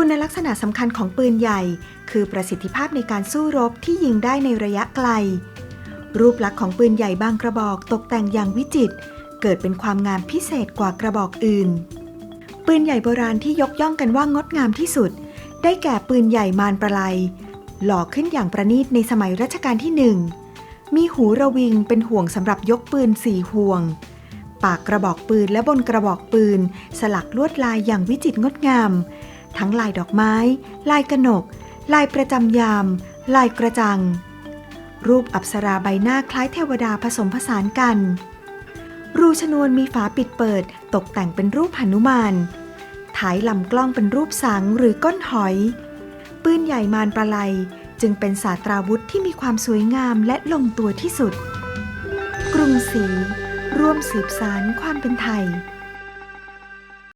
คุณลักษณะสำคัญของปืนใหญ่ คือประสิทธิภาพในการสู้รบที่ยิงได้ในระยะไกล รูปลักษณ์ของปืนใหญ่บางกระบอกตกแต่งอย่างวิจิตรเกิดเป็นความงามพิเศษกว่ากระบอกอื่น ปืนใหญ่โบราณที่ยกย่องกันว่างดงามที่สุด ได้แก่ปืนใหญ่มารประไลหล่อขึ้นอย่างประณีตในสมัยรัชกาลที่หนึ่งมีหูระวิงเป็นห่วงสำหรับยกปืนสี่ห่วง ปากกระบอกปืนและบนกระบอกปืน สลักลวดลายอย่างวิจิตรงดงาม ทั้งลายดอกไม้ ลายกระหนก ลายประจำยาม ลายกระจัง รูปอัปสราใบหน้าคล้ายเทวดาผสมผสานกัน รูชนวนมีฝาปิดเปิด ตกแต่งเป็นรูปหนุมานถ่ายลำกล้องเป็นรูปสังหรือก้นหอย ปืนใหญ่มารประไลจึงเป็นศาสตราวุธที่มีความสวยงามและลงตัวที่สุด กรุงศรีร่วมสืบสารความเป็นไทย